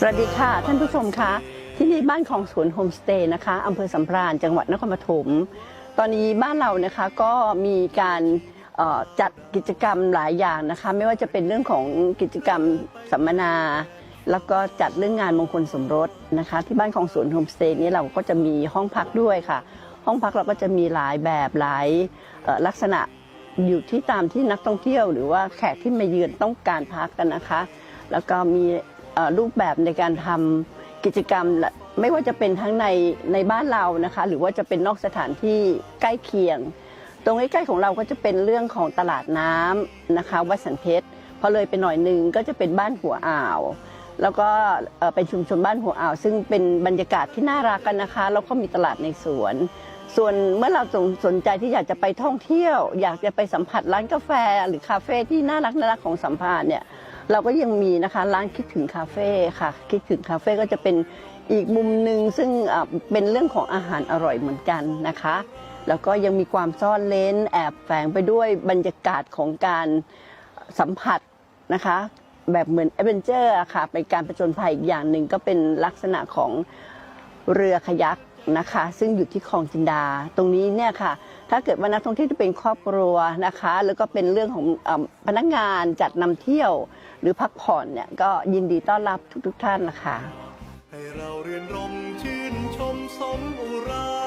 สวัสดีค่ะ ท่านผู้ชมคะที่นี่บ้านของสวนโฮมสเตย์นะคะอำเภอสัมพรานจังหวัดนครปฐมตอนนี้บ้านเรานะคะก็มีการจัดกิจกรรมหลายอย่างนะคะ ไม่ว่าจะเป็นเรื่องของกิจกรรมสัมมนา แล้วก็จัดเรื่องงานมงคลสมรสนะคะ ที่บ้านของสวนโฮมสเตย์นี้เราก็จะมีห้องพักด้วยค่ะ ห้องพักเราก็จะมีหลายแบบหลายลักษณะอยู่ที่ตามที่นักท่องเที่ยว หรือว่าแขกที่มาเยือนต้องการพักกันนะคะ แล้วก็มี รูปแบบในการทำกิจกรรมและไม่ว่าจะเป็นทั้งในในบ้านเรานะคะ หรือว่าจะเป็นนอกสถานที่ใกล้เคียง ตรงใกล้ๆของเราก็จะเป็นเรื่องของตลาดน้ำนะคะวัดสันเพชรพอเลยไปหน่อยหนึ่งก็จะเป็นบ้านหัวอ่าว แล้วก็เป็นชุมชนบ้านหัวอ่าว ซึ่งเป็นบรรยากาศที่น่ารักกันนะคะแล้วก็มีตลาดในสวน ส่วนเมื่อเราสนใจที่อยากจะไปท่องเที่ยว อยากจะไปสัมผัสร้านกาแฟหรือคาเฟ่ที่น่ารักน่ารักของสัมภารเนี่ย เราก็ยังมีนะคะร้านคิดถึงคาเฟ่ค่ะ คิดถึงคาเฟ่ก็จะเป็นอีกมุมหนึ่งซึ่งเป็นเรื่องของอาหารอร่อยเหมือนกันนะคะ แล้วก็ยังมีความซ่อนเลนแอบแฝงไปด้วยบรรยากาศของการสัมผัสนะคะ แบบเหมือนแอดเวนเจอร์ค่ะเป็นการประจนภัยอีกอย่างหนึ่งก็เป็นลักษณะของเรือขยักนะคะ ซึ่งอยู่ที่คลองจินดา ตรงนี้เนี่ยค่ะ ถ้าเกิดว่านักท่องเที่ยวที่เป็นครอบครัวนะคะ แล้วก็เป็นเรื่องของอพนักงานจัดนำเที่ยว หรือพักผ่อนเนี่ยก็ยินดีต้อนรับทุกๆท่านนะคะให้เราเรียนรมชื่นชมสมอุรา